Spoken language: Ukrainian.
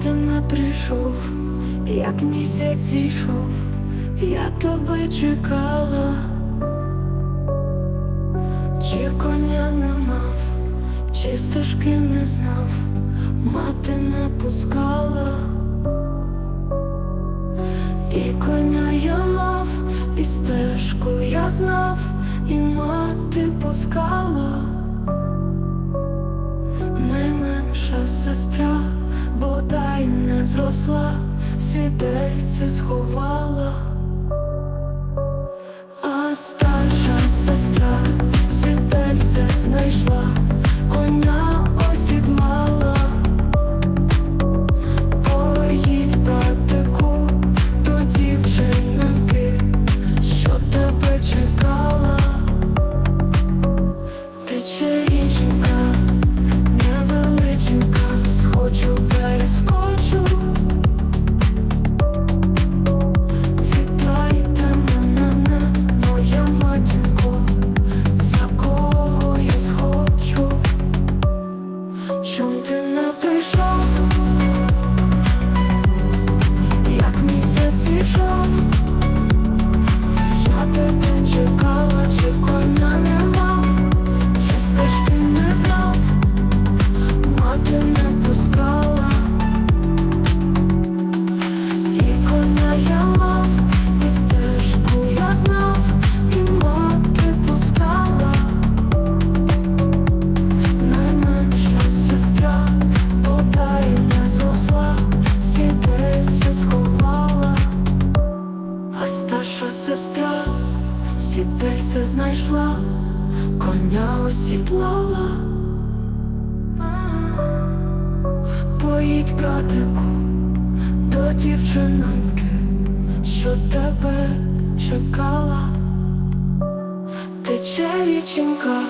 Ти не прийшов, як місяць йшов, я тебе чекала, чи коня не мав, чи стежки не знав, мати не пускала, і коня я мав, і стежку я знав, і мати пускала не зросла, сідельце сховала, сідельце знайшла коня осідлала. Поїдь, братику, до дівчиноньки, що тебе чекала, тече річенька,